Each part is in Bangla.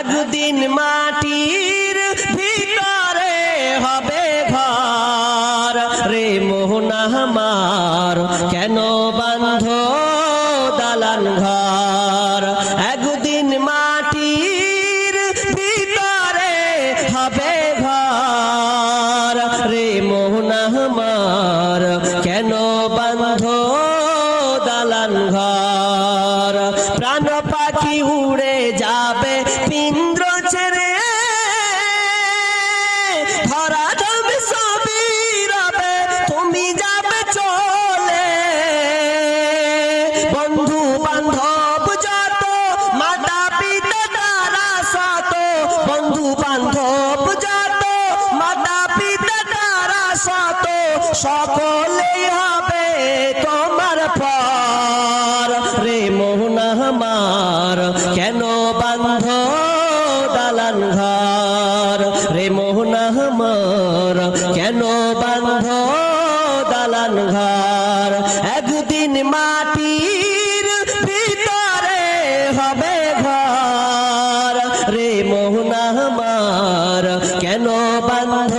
একদিন মাটির ভিতরে হবে ঘর। রে মোহনা আমার, কেন বান্ধ দালান ঘর? একদিন মাটির ভিতরে হবে ঘর। রে মোহনা আমার, কেন বান্ধ দালান ঘর? প্রাণ পাখি উড়ে যাবে, পিন্দ্র ছেড়ে। ধরা তুমি যাবে চলে। বন্ধু বান্ধব যত, মাতা পিতা তারা শত বন্ধু বান্ধব যত, মাতা পিতা তারা শত সকলেই দালান ঘর। রে মোহনা আমার, কেন বান্ধ দালান ঘর? একদিন মাটির ভিতরে হবে ঘর। রে মোহনা আমার, কেন বান্ধ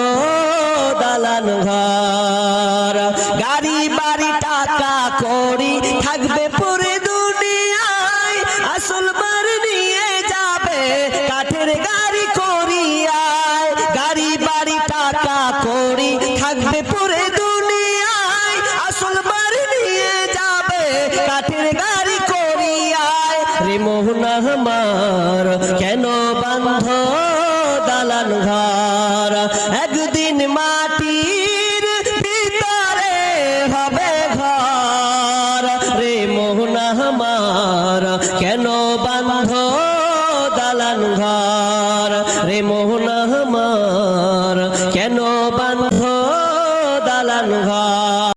দালান ঘর? গাড়ি, বাড়ি, টাকা করি থাকবে পুরে দুনিয়ায়। আসল কেন বান্ধ দালান ঘর? মাটির ভিতরে হবে রে মোহনা কেন বান্ধ দালান ঘর? রে মোহনা